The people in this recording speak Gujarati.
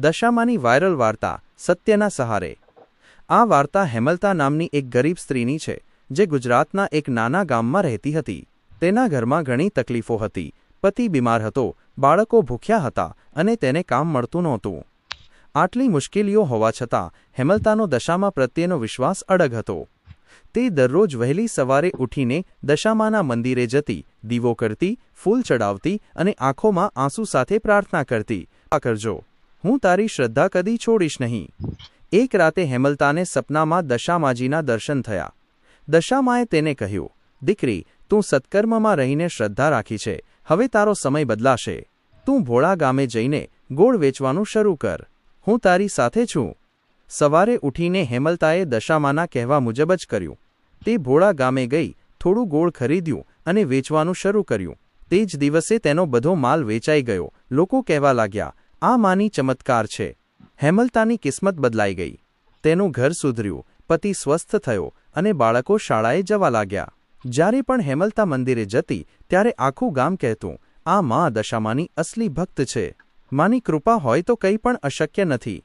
દશામાની વાયરલ વાર્તા, સત્યના સહારે. આ વાર્તા હેમલતા નામની એક ગરીબ સ્ત્રીની છે, જે ગુજરાતના એક નાના ગામમાં રહેતી હતી. તેના ઘરમાં ઘણી તકલીફો હતી. પતિ બીમાર હતો, બાળકો ભૂખ્યા હતા અને તેને કામ મળતું નહોતું. આટલી મુશ્કેલીઓ હોવા છતાં, હેમલતાનો દશામા પ્રત્યેનો વિશ્વાસ અડગ હતો. તે દરરોજ વહેલી સવારે ઉઠીને દશામાના મંદિરે જતી, દીવો કરતી, ફૂલ ચડાવતી અને આંખોમાં આંસુ સાથે પ્રાર્થના કરતી. આ કરજો. હું તારી શ્રદ્ધા કદી છોડીશ નહીં. એક રાતે હેમલતાને સપનામાં દશામાજીના દર્શન થયા. દશામાએ તેને કહ્યું, દીકરી, તું સત્કર્મમાં રહીને શ્રદ્ધા રાખી છે. હવે તારો સમય બદલાશે. તું ભોળા ગામે જઈને ગોળ વેચવાનું શરૂ કર. હું તારી સાથે છું. સવારે ઉઠીને હેમલતાએ દશામાના કહેવા મુજબ જ કર્યું. તે ભોળા ગામે ગઈ, થોડું ગોળ ખરીદ્યું અને વેચવાનું શરૂ કર્યું. તે જ દિવસે તેનો બધો માલ વેચાઈ ગયો. લોકો કહેવા લાગ્યા આ માની ચમત્કાર છે. હેમલતાની કિસ્મત બદલાઈ ગઈ. તેનું ઘર સુધર્યું, પતિ સ્વસ્થ થયો અને બાળકો શાળાએ જવા લાગ્યા. જ્યારે પણ હેમલતા મંદિરે જતી, ત્યારે આખું ગામ કહેતું, આ મા દશામાની અસલી ભક્ત છે. માની કૃપા હોય તો કંઈ પણ અશક્ય નથી.